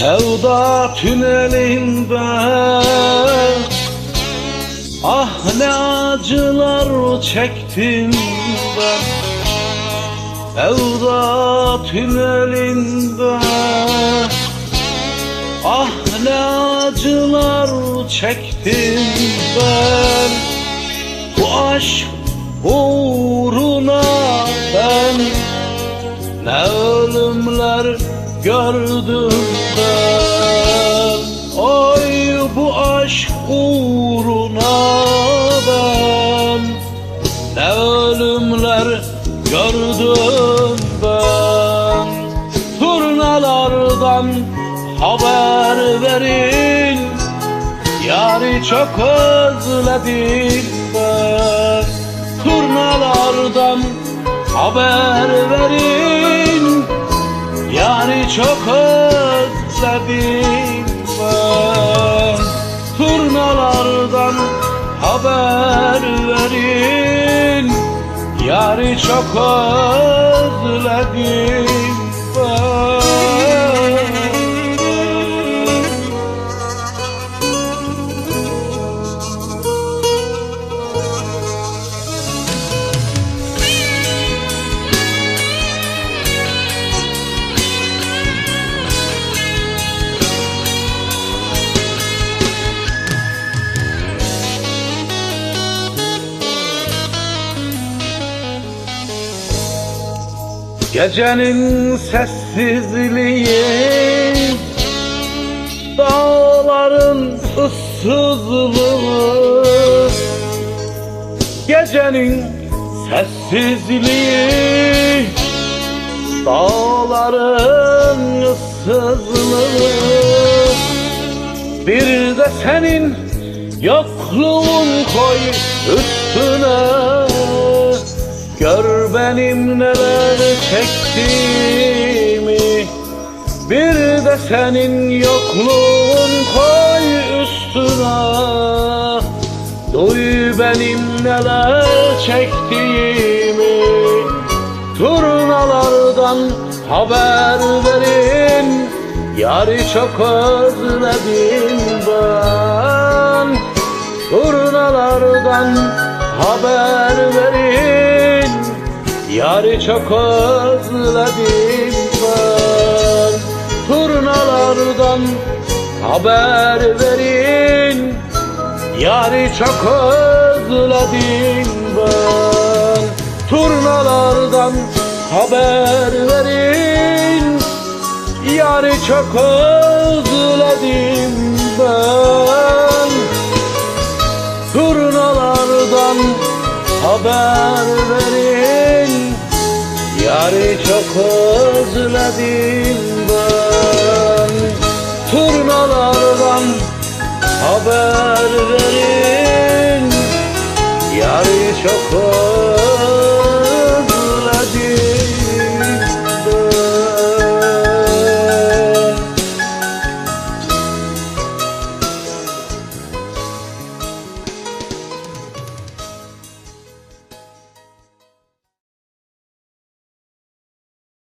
Sevda tünelinde Ah ne acılar çektim ben. Sevda tünelinde Ah ne acılar çektim ben. Bu aşk uğruna ben Ne ölümler gördüm Turnalardan haber verin. Yarı çok özledim ben. Turnalardan haber verin. Yarı çok özledim ben. Turnalardan haber verin. Yarı çok özledim Gecenin sessizliği Dağların ıssızlığı. Gecenin sessizliği Dağların ıssızlığı. Bir de senin yokluğun koy üstüne. Gör benim neler çektiğimi Bir de senin yokluğun koy üstüne. Duy benim neler çektiğimi Turnalardan haber verin. Yarı çok özledim ben. Turnalardan haber verin Yarı çok özledim ben. Turnalardan haber verin. Yarı çok özledim ben. Turnalardan haber verin. Yarı çok özledim ben. Turnalardan haber verin Yarı çok özledim ben. Turnalardan haber verin. Yarı çok özledim